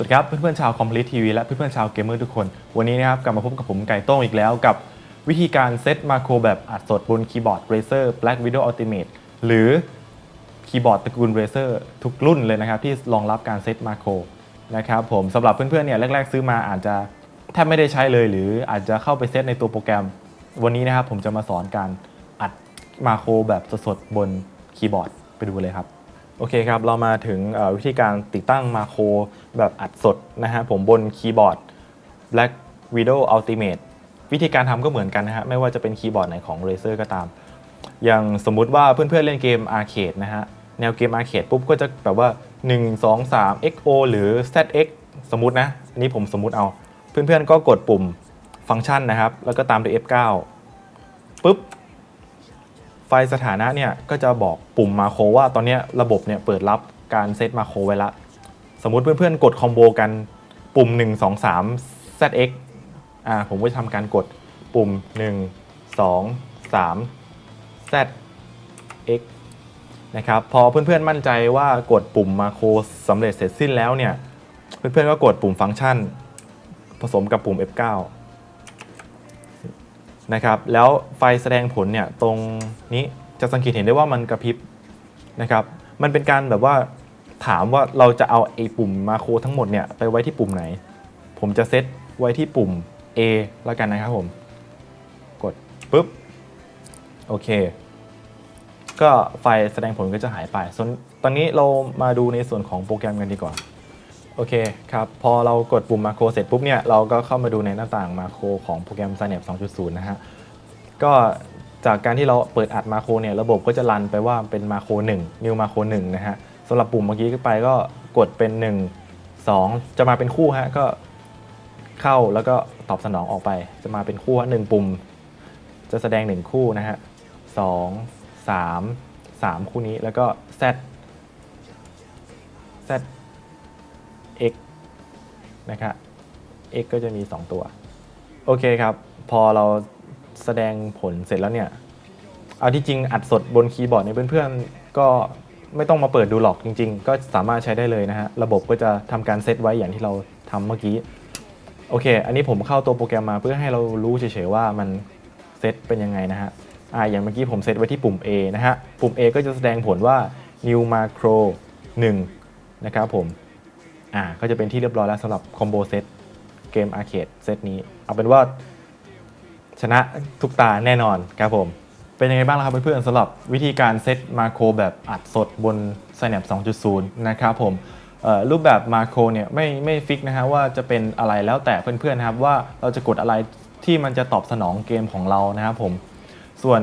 สวัสดีครับเพื่อนๆชาว Complete TV และเพื่อนๆชาวเกมเมอร์ทุกคน วันนี้นะครับกลับมาพบกับผมไก่โต้งอีกแล้วกับวิธีการเซตมาโครแบบอัดสดบนคีย์บอร์ด Razer Black Widow Ultimate หรือคีย์บอร์ดตระกูล Razer ทุกรุ่นเลยนะครับที่รองรับการเซตมาโครนะครับผมสำหรับเพื่อนๆเนี่ยแรกๆซื้อมาอาจจะแทบไม่ได้ใช้เลย หรืออาจจะเข้าไปเซตในตัวโปรแกรม วันนี้นะครับผมจะมาสอนการอัดมาโครแบบสดๆบนคีย์บอร์ดไปดูเลยครับ โอเคครับ เรามาถึงวิธีการติดตั้งมาโครแบบอัดสดนะฮะผมบนคีย์บอร์ด Black Widow Ultimate วิธีการทำก็เหมือนกันนะฮะ ไม่ว่าจะเป็นคีย์บอร์ดไหนของ Razer ก็ตาม อย่างสมมุติว่าเพื่อนๆเล่นเกมอาร์เคดนะฮะ แนวเกมอาร์เคดปุ๊บก็จะแบบว่า 1 2 3 XO หรือ ZX สมมตินะอันนี้ผมสมมติเอา เพื่อนๆก็กดปุ่มฟังก์ชันนะครับ แล้วก็ตามด้วย F9 ปุ๊บ ไฟล์สถานะเนี่ยก็จะบอกปุ่มมาโครว่าตอนนี้ระบบเนี่ยเปิดรับการเซตมาโครไว้ละ สมมุติเพื่อนๆ กดคอมโบกันปุ่ม 1 2 3 ZX อ่าผมก็จะทำการกดปุ่ม 1 2 3 ZX นะครับพอเพื่อนๆมั่นใจว่ากดปุ่มมาโครสำเร็จเสร็จสิ้นแล้วเนี่ยเพื่อนๆก็กดปุ่มฟังก์ชัน ผสมกับปุ่ม F9 นะครับแล้วไฟแสดงผลเนี่ยตรงนี้จะสังเกตเห็นได้ว่ามันกระพริบนะครับมันเป็นการแบบว่าถามว่าเราจะเอาไอ้ปุ่มมาโครทั้งหมดเนี่ยไปไว้ที่ปุ่มไหน ผมจะเซตไว้ที่ปุ่ม A แล้วกันนะครับผม กดปุ๊บ โอเค ก็ไฟแสดงผลก็จะหายไป ส่วนตอนนี้เรามาดูในส่วนของโปรแกรมกันดีกว่า โอเคครับ พอเรากดปุ่มมาโครเสร็จปุ๊บเนี่ยเราก็เข้ามาดูในหน้าต่างมาโครของโปรแกรม Synapse 2.0 นะฮะ ก็จากการที่เราเปิดอัดมาโครเนี่ยระบบก็จะรันไปว่าเป็นมาโคร1 new มาโคร1นะฮะสำหรับปุ่มเมื่อกี้ไปก็กดเป็น 1 2 จะมาเป็นคู่ฮะก็เข้าแล้วก็ตอบสนองออกไป จะมาเป็นคู่ฮะหนึ่งปุ่ม จะแสดง 1 คู่นะฮะสองสามสามคู่นี้แล้วก็ Z Z x นะครับ x ก็จะมี 2 ตัว โอเคครับ พอเราแสดงผลเสร็จแล้วเนี่ย เอาที่จริงอัดสดบนคีย์บอร์ดเนี่ยเพื่อนๆ ก็ไม่ต้องมาเปิดดูหรอกจริง ๆ ก็สามารถใช้ได้เลยนะฮะ ระบบก็จะทำการเซตไว้อย่างที่เราทำเมื่อกี้ โอเค อันนี้ผมเข้าตัวโปรแกรมมาเพื่อให้เรารู้เฉยๆว่ามันเซตเป็นยังไงนะฮะอ่าอย่างเมื่อกี้ผมเซตไว้ที่ปุ่ม A นะฮะ ปุ่ม A ก็จะแสดงผลว่า new macro 1 นะครับผม อ่าก็จะเป็นที่เรียบร้อยแล้วสำหรับคอมโบเซตเกมอาร์เคดเซตนี้ เอาเป็นว่าชนะทุกตาแน่นอนครับผม เป็นยังไงบ้างล่ะครับเพื่อนๆสำหรับวิธีการเซตมาโครแบบอัดสดบน Synap 2.0 นะครับผมรูปแบบมาโครเนี่ยไม่ไม่ฟิกนะฮะว่าจะเป็นอะไรแล้วแต่เพื่อนๆนะครับว่าเราจะกดอะไรที่มันจะตอบสนองเกมของเรานะครับผม ส่วน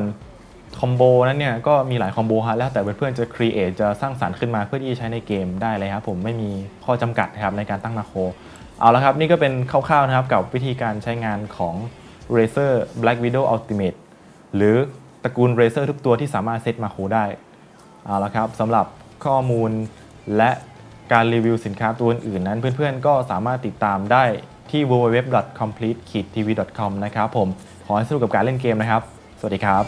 คอมโบนั้นเนี่ยก็มีหลายคอมโบฮะแล้วแต่เพื่อนๆจะครีเอทจะสร้างสรรค์ขึ้นมาเพื่อที่จะใช้ในเกมได้เลยครับผมไม่มีข้อจำกัดนะครับในการตั้งมาโครเอาละครับนี่ก็เป็นคร่าวๆนะครับกับวิธีการใช้งานของ Razer Black Widow Ultimate หรือตระกูล Razer ทุกตัวที่สามารถเซตมาโครได้เอาละครับสำหรับข้อมูลและการรีวิวสินค้าตัวอื่นๆนั้น เพื่อนๆก็สามารถติดตามได้ที่ www.complete-tv.com นะครับผมขอให้สนุกกับการเล่นเกมนะครับ สวัสดีครับ